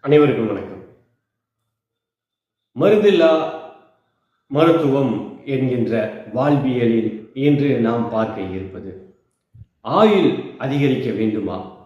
அனைவருக்கும் வணக்கம். மருந்தில்லா மருத்துவம் என்கின்ற வாழ்வியலில் இன்று நாம் பார்க்க இருப்பது ஆயுள் அதிகரிக்க வேண்டுமா?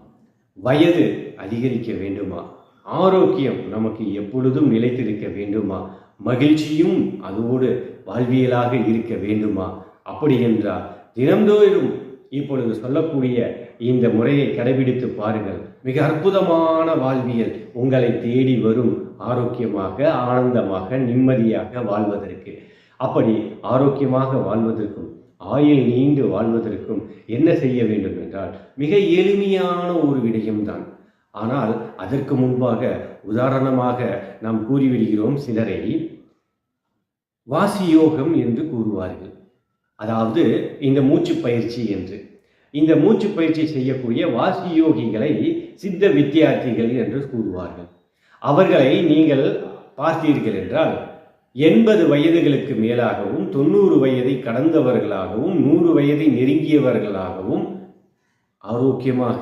வயது அதிகரிக்க வேண்டுமா? ஆரோக்கியம் நமக்கு எப்பொழுதும் நிலைத்திருக்க வேண்டுமா? மகிழ்ச்சியும் அதோடு வாழ்வியலாக இருக்க வேண்டுமா? அப்படி என்றால் தினந்தோறும் இப்பொழுது சொல்லக்கூடிய இந்த முறையை கடைபிடித்து பாருங்கள். மிக அற்புதமான வாழ்வியல் உங்களை தேடி வரும் ஆரோக்கியமாக ஆனந்தமாக நிம்மதியாக வாழ்வதற்கு. அப்படி ஆரோக்கியமாக வாழ்வதற்கும் ஆயுள் நீண்டு வாழ்வதற்கும் என்ன செய்ய வேண்டும் என்றால் மிக எளிமையான ஒரு விடயம்தான். ஆனால் அதற்கு முன்பாக உதாரணமாக நாம் கூறிவிடுகிறோம் சிலரை. வாசியோகம் என்று கூறுவார்கள். அதாவது இந்த மூச்சு பயிற்சி என்று. இந்த மூச்சு பயிற்சி செய்யக்கூடிய வாசி யோகிகளை சித்த வித்தியார்த்திகள் என்று கூறுவார்கள். அவர்களை நீங்கள் பார்த்தீர்கள் என்றால் எண்பது வயதுகளுக்கு மேலாகவும் தொண்ணூறு வயதை கடந்தவர்களாகவும் நூறு வயதை நெருங்கியவர்களாகவும் ஆரோக்கியமாக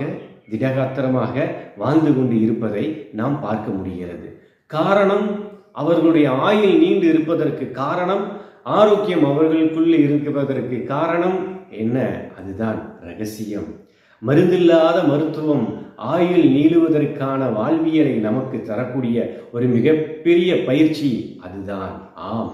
திடகாத்திரமாக வாழ்ந்து கொண்டு இருப்பதை நாம் பார்க்க முடிகிறது. காரணம் அவர்களுடைய ஆயுள் நீண்டு இருப்பதற்கு காரணம் ஆரோக்கியம் அவர்களுக்குள் இருப்பதற்கு காரணம் என்ன? அதுதான் ரகசியம். மருந்தில்லாத மருத்துவம் ஆயுள் நீளுவதற்கான வாழ்வியலை நமக்கு தரக்கூடிய ஒரு மிகப்பெரிய பயிற்சி அதுதான். ஆம்.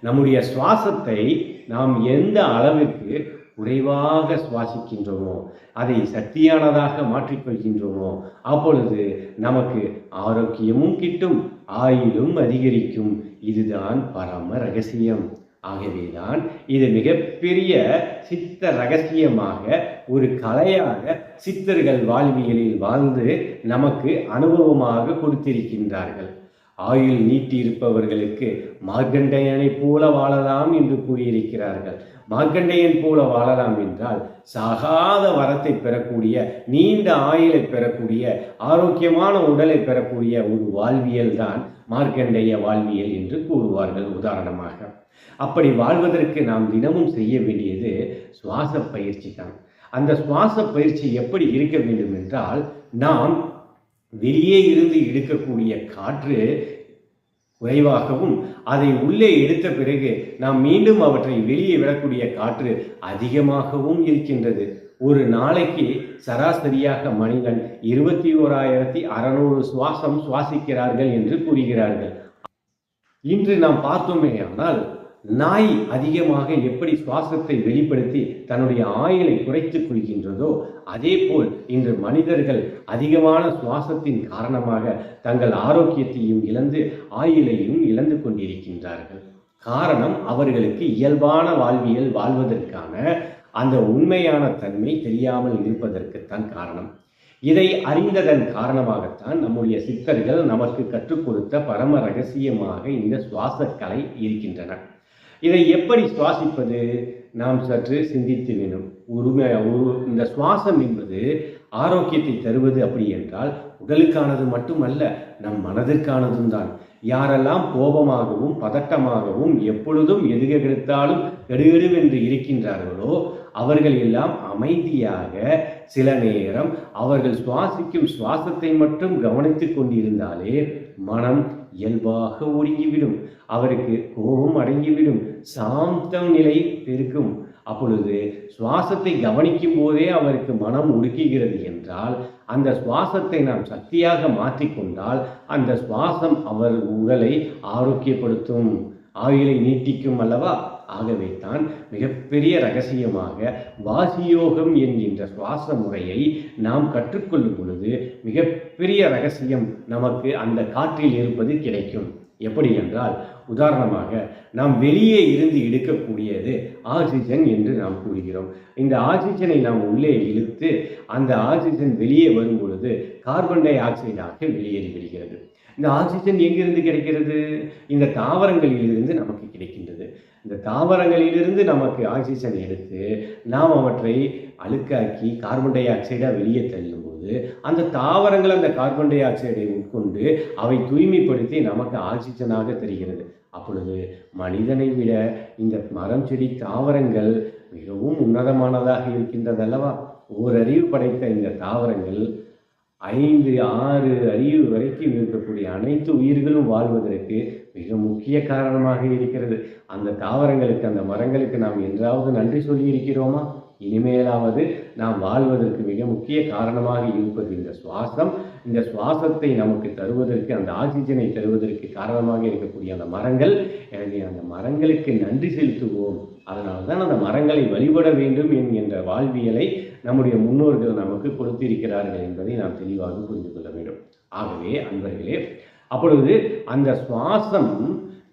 நம்முடைய சுவாசத்தை நாம் எந்த அளவிற்கு குறைவாக சுவாசிக்கின்றோமோ அதை சக்தியானதாக மாற்றிக்கொள்கின்றோமோ அப்பொழுது நமக்கு ஆரோக்கியமும் கிட்டும் ஆயுளும் அதிகரிக்கும். இதுதான் பரம ரகசியம். ஆகவேதான் இது மிகப்பெரிய சித்த ரகசியமாக ஒரு கலையாக சித்தர்கள் வாழ்வியலில் வாழ்ந்து நமக்கு அனுபவமாக கொடுத்திருக்கின்றார்கள். ஆயுள் நீட்டி இருப்பவர்களுக்கு மார்க்கண்டையனை போல வாழலாம் என்று கூறியிருக்கிறார்கள். மார்க்கண்டையன் போல வாழலாம் என்றால் சாகாத வரத்தை பெறக்கூடிய நீண்ட ஆயுளை பெறக்கூடிய ஆரோக்கியமான உடலை பெறக்கூடிய ஒரு வாழ்வியல் தான் மார்க்கண்டைய வாழ்வியல் என்று கூறுவார்கள் உதாரணமாக. அப்படி வாழ்வதற்கு நாம் தினமும் செய்ய வேண்டியது சுவாச பயிற்சி தான். அந்த சுவாச பயிற்சி எப்படி இருக்க வேண்டும் என்றால் நாம் வெளியே இருந்து எடுக்கக்கூடிய காற்று குறைவாகவும் அதை உள்ளே எடுத்த பிறகு நாம் மீண்டும் அவற்றை வெளியே விடக்கூடிய காற்று அதிகமாகவும் இருக்கின்றது. ஒரு நாளைக்கு சராசரியாக மனிதன் இருபத்தி ஓராயிரத்தி அறநூறு சுவாசம் சுவாசிக்கிறார்கள் என்று கூறுகிறார்கள். இன்று நாம் பார்த்தோமே ஆனால் நாய் அதிகமாக எப்படி சுவாசத்தை வெளிப்படுத்தி தன்னுடைய ஆயுளை குறைத்துக் கொள்கின்றதோ அதே போல் இன்று மனிதர்கள் அதிகமான சுவாசத்தின் காரணமாக தங்கள் ஆரோக்கியத்தையும் இழந்து ஆயுளையும் இழந்து கொண்டிருக்கின்றார்கள். காரணம் அவர்களுக்கு இயல்பான வாழ்வியல் வாழ்வதற்கான அந்த உண்மையான தன்மை தெரியாமல் இருப்பதற்குத்தான் காரணம். இதை அறிந்ததன் காரணமாகத்தான் நம்முடைய சித்தர்கள் நமக்கு கற்றுக் கொடுத்த பரம ரகசியமாக இந்த சுவாசக்கலை இருக்கின்றன. இதை எப்படி சுவாசிப்பது? நாம் சற்று சிந்தித்து வேணும். உரிமை ஒரு இந்த சுவாசம் என்பது ஆரோக்கியத்தை தருவது அப்படி என்றால் உடலுக்கானது மட்டுமல்ல நம் மனதிற்கானதும் தான். யாரெல்லாம் கோபமாகவும் பதட்டமாகவும் எப்பொழுதும் எதுக கிடைத்தாலும் கெடுகெடுவென்று இருக்கின்றார்களோ அவர்கள் எல்லாம் அமைதியாக சில நேரம் அவர்கள் சுவாசிக்கும் சுவாசத்தை மட்டும் கவனித்துக் கொண்டிருந்தாலே மனம் இயல்பாக ஒடுங்கிவிடும் அவருக்கு கோபம் அடங்கிவிடும். சாந்தம் நிலை பெருக்கும் அப்பொழுது சுவாசத்தை கவனிக்கும் போதே அவருக்கு மனம் உடுக்குகிறது என்றால் அந்த சுவாசத்தை நாம் சக்தியாக மாற்றிக்கொண்டால் அந்த சுவாசம் அவர் உடலை ஆரோக்கியப்படுத்தும் ஆயுளை நீட்டிக்கும் அல்லவா? ஆகவே தான் மிகப்பெரிய ரகசியமாக வாசியோகம் என்கின்ற சுவாச முறையை நாம் கற்றுக்கொள்ளும் பொழுது மிகப்பெரிய ரகசியம் நமக்கு அந்த காற்றில் இருப்பது கிடைக்கும். எப்படி என்றால் உதாரணமாக நாம் வெளியே இருந்து எடுக்கக்கூடியது ஆக்சிஜன் என்று நாம் கூறுகிறோம். இந்த ஆக்சிஜனை நாம் உள்ளே இழுத்து அந்த ஆக்சிஜன் வெளியே வரும் பொழுது கார்பன் டை ஆக்சைடாக வெளியேறி விடுகிறது. இந்த ஆக்சிஜன் எங்கிருந்து கிடைக்கிறது? இந்த தாவரங்களிலிருந்து நமக்கு கிடைக்கின்றது. இந்த தாவரங்களிலிருந்து நமக்கு ஆக்சிஜன் எடுத்து நாம் அவற்றை அழுக்காக்கி கார்பன் டை ஆக்சைடாக வெளியே தள்ளும் போது அந்த தாவரங்கள் அந்த கார்பன் டை ஆக்சைடை உட்கொண்டு அவை தூய்மைப்படுத்தி நமக்கு ஆக்சிஜனாக தெரிகிறது. அப்பொழுது மனிதனை விட இந்த மரம் செடி தாவரங்கள் மிகவும் உன்னதமானதாக இருக்கின்றது அல்லவா ஓரறிவு படைத்த இந்த தாவரங்கள் ஐந்து ஆறு அறிவு வரைக்கும் இருக்கக்கூடிய அனைத்து உயிர்களும் வாழ்வதற்கு மிக முக்கிய காரணமாக இருக்கிறது. அந்த தாவரங்களுக்கு அந்த மரங்களுக்கு நாம் என்றாவது நன்றி சொல்லி இருக்கிறோமா இனிமேலாவது நாம் வாழ்வதற்கு மிக முக்கிய காரணமாக இருப்பது இந்த சுவாசம். இந்த சுவாசத்தை நமக்கு தருவதற்கு அந்த ஆக்சிஜனை தருவதற்கு காரணமாக இருக்கக்கூடிய அந்த மரங்கள் எனவே அந்த மரங்களுக்கு நன்றி செலுத்துவோம். அதனால தான் அந்த மரங்களை வழிபட வேண்டும் என்கின்ற வாழ்வியலை நம்முடைய முன்னோர்கள் நமக்கு கொடுத்திருக்கிறார்கள் என்பதை நாம் தெளிவாக புரிந்து கொள்ள வேண்டும். ஆகவே அன்பர்களே அப்பொழுது அந்த சுவாசம்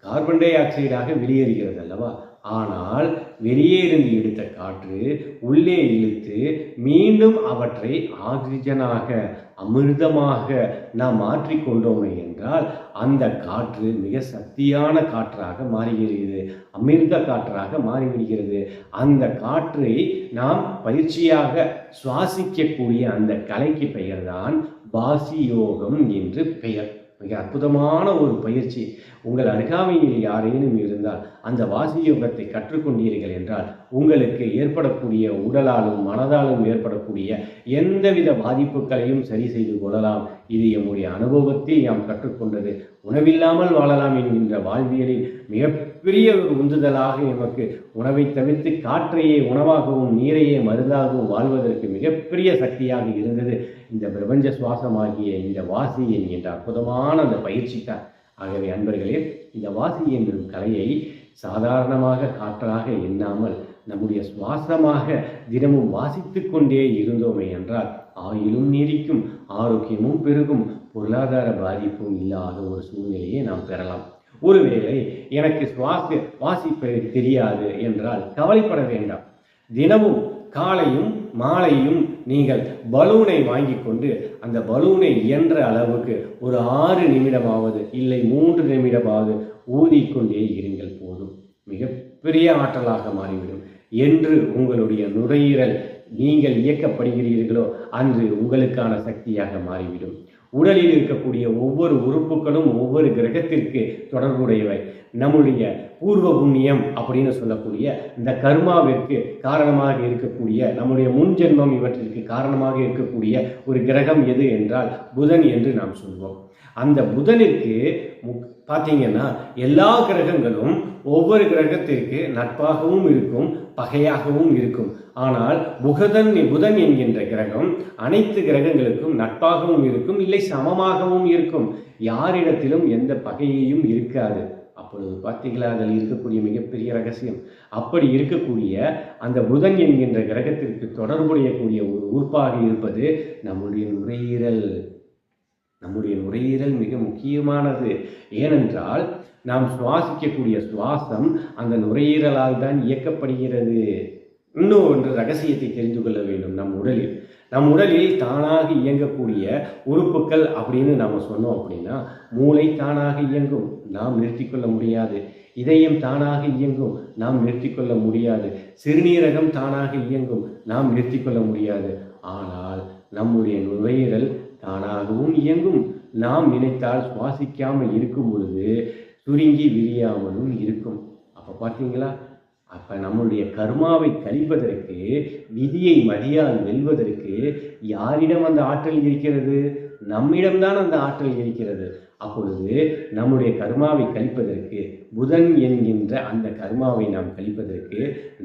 கார்பன் டை ஆக்சைடாக வெளியேறுகிறது அல்லவா? ஆனால் வெளியே இருந்து எடுத்த காற்று உள்ளே இழுத்து மீண்டும் அவற்றை ஆக்சிஜனாக அமிர்தமாக நாம் மாற்றிக்கொண்டோமே என்றால் அந்த காற்று மிக சக்தியான காற்றாக மாறுகிறது அமிர்த காற்றாக மாறிவிடுகிறது. அந்த காற்றை நாம் பயிற்சியாக சுவாசிக்கக்கூடிய அந்த கலைக்கு பெயர்தான் பாசியோகம் என்று பெயர். மிக அற்புதமான ஒரு பயிற்சி. உங்கள் அருகாமையில் யாரேனும் இருந்தால் அந்த வாசி யோகத்தை கற்றுக்கொண்டீர்கள் என்றால் உங்களுக்கு ஏற்படக்கூடிய உடலாலும் மனதாலும் ஏற்படக்கூடிய எந்தவித பாதிப்புகளையும் சரி செய்து கொள்ளலாம். இது என்னுடைய அனுபவத்தில் நாம் கற்றுக்கொண்டது. உணவில்லாமல் வாழலாம் என்கின்ற வாழ்வியலில் பெரிய ஒரு உந்துதலாக எமக்கு உணவை தவிர்த்து காற்றையே உணவாகவும் நீரையே மருந்தாகவும் வாழ்வதற்கு மிகப்பெரிய சக்தியாக இருந்தது. இந்த பிரபஞ்ச சுவாசமாகிய இந்த வாசி என்கின்ற அற்புதமான அந்த பயிற்சி தான் ஆகவே அன்பர்களே இந்த வாசி என்னும் கலையை சாதாரணமாக காற்றாக எண்ணாமல் நம்முடைய சுவாசமாக தினமும் வாசித்து கொண்டே இருந்தோமே என்றால் ஆயுளும் நீடிக்கும் ஆரோக்கியமும் பெருகும் பொருளாதார பாதிப்பும் இல்லாத ஒரு சூழ்நிலையை நாம் பெறலாம். ஒருவேளை எனக்கு சுவாச வாசிப்பது தெரியாது என்றால் கவலைப்பட வேண்டாம். தினமும் காலையும் மாலையும் நீங்கள் பலூனை வாங்கி கொண்டு அந்த பலூனை இயன்ற அளவுக்கு ஒரு ஆறு நிமிடமாவது இல்லை மூன்று நிமிடமாவது ஊதிக்கொண்டே இருங்கள் போதும். மிகப்பெரிய ஆற்றலாக மாறிவிடும். என்று உங்களுடைய நுரையீரல் நீங்கள் இயக்கப்படுகிறீர்களோ அன்று உங்களுக்கான சக்தியாக மாறிவிடும். உடலில் இருக்கக்கூடிய ஒவ்வொரு உறுப்புகளும் ஒவ்வொரு கிரகத்திற்கு தொடர்புடையவை. நம்முடைய பூர்வ புண்ணியம் அப்படின்னு சொல்லக்கூடிய இந்த கர்மாவிற்கு காரணமாக இருக்கக்கூடிய நம்முடைய முன் ஜென்மம் இவற்றிற்கு காரணமாக இருக்கக்கூடிய ஒரு கிரகம் எது என்றால் புதன் என்று நாம் சொல்வோம். அந்த புதனிற்கு முக் பார்த்தீங்கன்னா எல்லா கிரகங்களும் ஒவ்வொரு கிரகத்திற்கு நட்பாகவும் இருக்கும் பகையாகவும் இருக்கும். ஆனால் புகதன் புதன் என்கின்ற கிரகம் அனைத்து கிரகங்களுக்கும் நட்பாகவும் இருக்கும் இல்லை சமமாகவும் இருக்கும். யாரிடத்திலும் எந்த பகையையும் இருக்காது. அப்பொழுது பார்த்தீங்களா அதில் இருக்கக்கூடிய மிகப்பெரிய ரகசியம்? அப்படி இருக்கக்கூடிய அந்த புதன் என்கின்ற கிரகத்திற்கு தொடர்புடைய கூடிய ஒரு உறுப்பாக இருப்பது நம்முடைய நுரையீரல். நம்முடைய நுரையீரல் மிக முக்கியமானது. ஏனென்றால் நாம் சுவாசிக்கக்கூடிய சுவாசம் அந்த நுரையீரலால் தான் இயக்கப்படுகிறது. இன்னும் ஒன்று ரகசியத்தை தெரிந்து கொள்ள வேண்டும். நம் உடலில். நம் உடலில் தானாக இயங்கக்கூடிய உறுப்புகள் அப்படின்னு நாம் சொன்னோம் அப்படின்னா மூளை தானாக இயங்கும். நாம் நிறுத்திக்கொள்ள முடியாது. இதயம் தானாக இயங்கும். நாம் நிறுத்திக்கொள்ள முடியாது. சிறுநீரகம் தானாக இயங்கும். நாம் நிறுத்திக்கொள்ள முடியாது. ஆனால் நம்முடைய நுரையீரல் தானாகவும் இயங்கும். நாம் நினைத்தால் சுவாசிக்காமல் இருக்கும் பொழுது சுருங்கி விரியாமலும் இருக்கும். அப்போ பார்த்தீங்களா அப்போ நம்மளுடைய கர்மாவை கழிப்பதற்கு விதியை மதியால் வெல்வதற்கு யாரிடம் அந்த ஆற்றல் இருக்கிறது? நம்மிடம்தான் அந்த ஆற்றல் இருக்கிறது. அப்பொழுது நம்முடைய கர்மாவை கழிப்பதற்கு புதன் என்கின்ற அந்த கர்மாவை நாம் கழிப்பதற்கு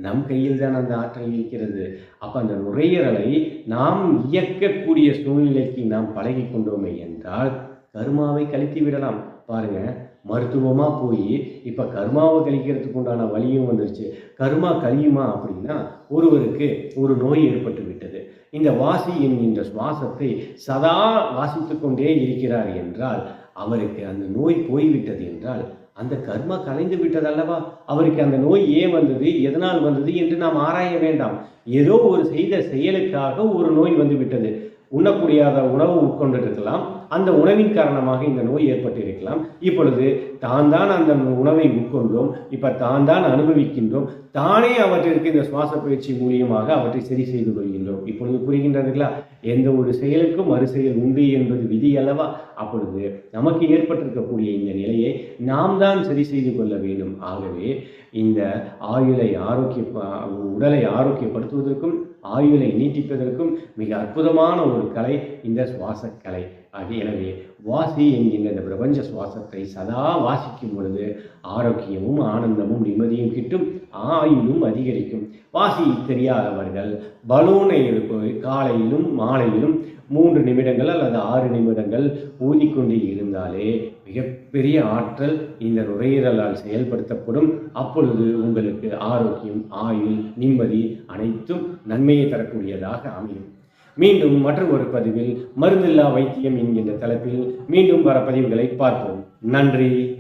நம் கையில் தான் அந்த ஆற்றல் இருக்கிறது. அப்போ அந்த நுரையீரலை நாம் இயக்கக்கூடிய சூழ்நிலைக்கு நாம் பழகி கொண்டோமே என்றால் கர்மாவை கழித்து விடலாம். பாருங்க மருத்துவமாக போய் இப்போ கர்மாவை கழிக்கிறதுக்கு உண்டான வழியும் வந்துருச்சு. கர்மா கழியுமா அப்படின்னா ஒருவருக்கு ஒரு நோய் ஏற்பட்டு விட்டது இந்த வாசி என்கின்ற சுவாசத்தை சதா வாசித்து கொண்டே இருக்கிறார் என்றால் அவருக்கு அந்த நோய் போய்விட்டது என்றால் அந்த கர்மா கலைந்து விட்டதல்லவா? அவருக்கு அந்த நோய் ஏன் வந்தது எதனால் வந்தது என்று நாம் ஆராய வேண்டாம். ஏதோ ஒரு செய்த செயலுக்காக ஒரு நோய் வந்து விட்டது உண்ணக்கூடியாத உணவு உட்கொண்டிருக்கலாம். அந்த உணவின் காரணமாக இந்த நோய் ஏற்பட்டிருக்கலாம். இப்பொழுது தான் தான் அந்த உணவை உட்கொண்டோம். இப்போ தான் தான் அனுபவிக்கின்றோம். தானே அவற்றிற்கு இந்த சுவாச பயிற்சி மூலியமாக அவற்றை சரி செய்து கொள்கின்றோம். இப்பொழுது புரிகின்றதுங்களா எந்த ஒரு செயலுக்கும் மறுசெயல் உண்டு என்பது விதி அல்லவா? அப்பொழுது நமக்கு ஏற்பட்டிருக்கக்கூடிய இந்த நிலையை நாம் தான் சரி செய்து கொள்ள வேண்டும். ஆகவே இந்த ஆயுளை ஆரோக்கிய உடலை ஆரோக்கியப்படுத்துவதற்கும் ஆயுளை நீட்டிப்பதற்கும் மிக அற்புதமான ஒரு கலை இந்த சுவாசக்கலை. கலை எனவே வாசி என்கின்ற இந்த பிரபஞ்ச சுவாசத்தை சதா வாசிக்கும் பொழுது ஆரோக்கியமும் ஆனந்தமும் நிம்மதியும் கிட்டும் ஆயுளும் அதிகரிக்கும். வாசி தெரியாதவர்கள் பலூனை எடுப்ப- காலையிலும் மாலையிலும் மூன்று நிமிடங்கள் அல்லது ஆறு நிமிடங்கள் ஊதிக்கொண்டே இருந்தாலே மிகப்பெரிய ஆற்றல் இந்த நுரையீரலால் செயல்படுத்தப்படும். அப்பொழுது உங்களுக்கு ஆரோக்கியம் ஆயுள் நிம்மதி அனைத்தும் நன்மையை தரக்கூடியதாக அமையும். மீண்டும் மற்றொரு ஒரு பதிவில் மருந்தில்லா வைத்தியம் என்கின்ற தலைப்பில் மீண்டும் வர பதிவுகளை பார்ப்போம். நன்றி.